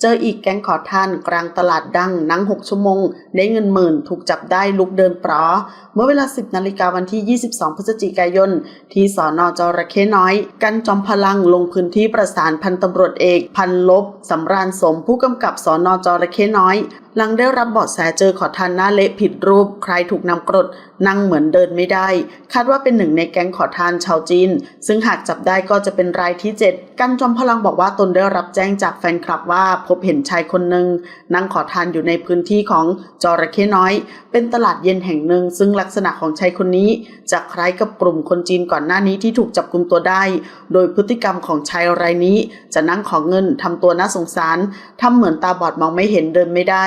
เจออีกแก๊งขอทานกลางตลาดดังนั่ง 6 ชั่วโมง ได้เงินหมื่นถูกจับได้ลุกเดินปลอเมื่อเวลา 10 นาฬิกาวันที่ 22 พฤศจิกายน ที่สอนอจระเข้น้อย กันจอมพลังลงพื้นที่ประสานพันตำรวจเอก พันลบสำราญสมผู้กำกับสอนอจระเข้น้อย หลังได้รับเบาะแสเจอขอทานหน้าเละผิดรูป ใครถูกนำกรดนั่งเหมือนเดินไม่ได้ คาดว่าเป็นหนึ่งในแก๊งขอทานชาวจีน ซึ่งหากจับได้ก็จะเป็นรายที่ 7 กันจอมพลังบอกว่าตนได้รับแจ้งจากแฟนคลับว่าพบเห็นชายคนหนึ่งนั่งขอทานอยู่ในพื้นที่ของจระเข้น้อย เป็นตลาดเย็นแห่งหนึ่ง ซึ่งลักษณะของชายคนนี้จะคล้ายกับกลุ่มคนจีนก่อนหน้านี้ที่ถูกจับกลุมตัวได้ โดยพฤติกรรมของชายรายนี้ จะนั่งขอเงินทำตัวน่าสงสารทำเหมือนตาบอดมองไม่เห็นเดินไม่ได้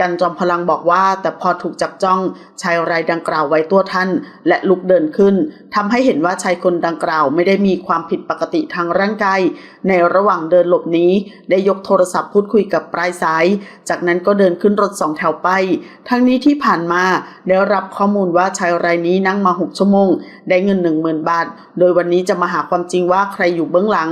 กันจอมพลังบอกว่า แต่พอถูกจับจ้องชายรายดังกล่าวไว้ตัวท่าน และลุกเดินขึ้นทำให้เห็นว่าชายคนดังกล่าวไม่ได้มีความผิดปกติทางร่างกายในระหว่างเดินหลบนี้ได้ยกโทรศัพท์พูดคุยกับปลายสาย จากนั้นก็เดินขึ้นรถสองแถวไป ทั้งนี้ที่ผ่านมาได้รับข้อมูลว่าชายรายนี้นั่งมา 6 ชั่วโมง ได้เงิน 10,000 บาท โดยวันนี้จะมาหาความจริงว่าใครอยู่เบื้องหลัง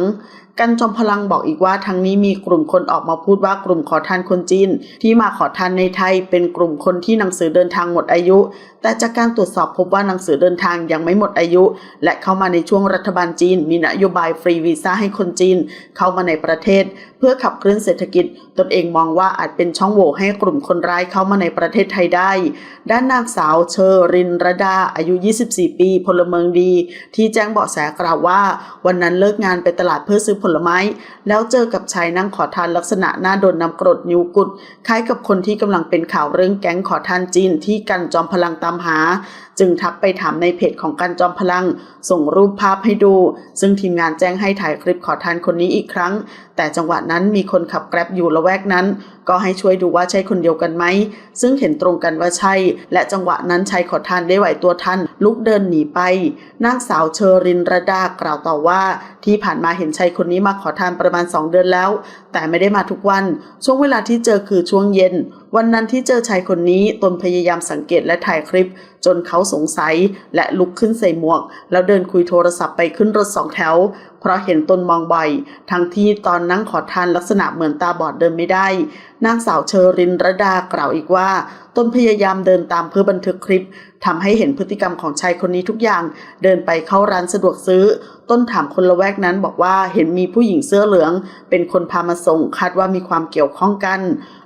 กันจอมพลังบอกอีกว่าทั้งนี้มีกลุ่มคนออกมาพูดว่ากลุ่มขอทานคนจีน ที่มาขอทานในไทยเป็นกลุ่มคนที่หนังสือเดินทางหมดอายุ แต่จากการตรวจสอบพบว่าหนังสือเดินทางยังไม่หมดอายุ และเข้ามาในช่วงรัฐบาลจีน มีนโยบายฟรีวีซ่าให้คนจีน เข้ามาในประเทศ พื่อขับเคลื่อนเศรษฐกิจ ตนเองมองว่าอาจเป็นช่องโหว่ให้กลุ่มคนร้ายเข้ามาในประเทศไทยได้ ด้านนางสาวเชอรินรดาอายุ 24 ปีพลเมืองดี ที่แจ้งเบาะแสกล่าวว่า วันนั้นเลิกงานไปตลาดเพื่อซื้อผลไม้ แล้วเจอกับชายนั่งขอทานลักษณะหน้าโดนนำกรดนิ้วกุด คล้ายกับคนที่กำลังเป็นข่าวเรื่องแก๊งขอทานจีนที่กันจอมพลังตามหา จึงทักไปถามในเพจของกันจอมพลัง ส่งรูปภาพให้ดู ซึ่งทีมงานแจ้งให้ถ่ายคลิปขอทานคนนี้อีกครั้ง แต่จังหวะนั้นมีคนขับแกร็บอยู่ละแวกนั้น ก็ให้ช่วยดูว่าใช่คนเดียวกันไหม ซึ่งเห็นตรงกันว่าใช่ และจังหวะนั้นชายขอทานได้ไหวตัวทัน ลุกเดินหนีไป นางสาวเชอรินระดากล่าวต่อว่า ที่ผ่านมาเห็นชายคนนี้มาขอทานประมาณ 2 เดือนแล้ว แต่ไม่ได้มาทุกวัน ช่วงเวลาที่เจอคือช่วงเย็น วันนั้นที่เจอชายคนนี้ตนพยายามสังเกตและถ่ายคลิป จนเขาสงสัยและลุกขึ้นใส่หมวก แล้วเดินคุยโทรศัพท์ไปขึ้นรถสองแถว เพราะเห็นตนมองบ่อยทั้งที่ตอนนั่งขอทานลักษณะเหมือนตาบอดเดินไม่ได้ นางสาวเชอรินรดากล่าวอีกว่า ตนพยายามเดินตามเพื่อบันทึกคลิปทำให้เห็นพฤติกรรมของชายคนนี้ทุกอย่าง เดินไปเข้าร้านสะดวกซื้อ ต้นถามคนละแวกนั้นบอกว่าเห็นมีผู้หญิงเสื้อเหลือง เป็นคนพามาส่งคาดว่ามีความเกี่ยวข้องกัน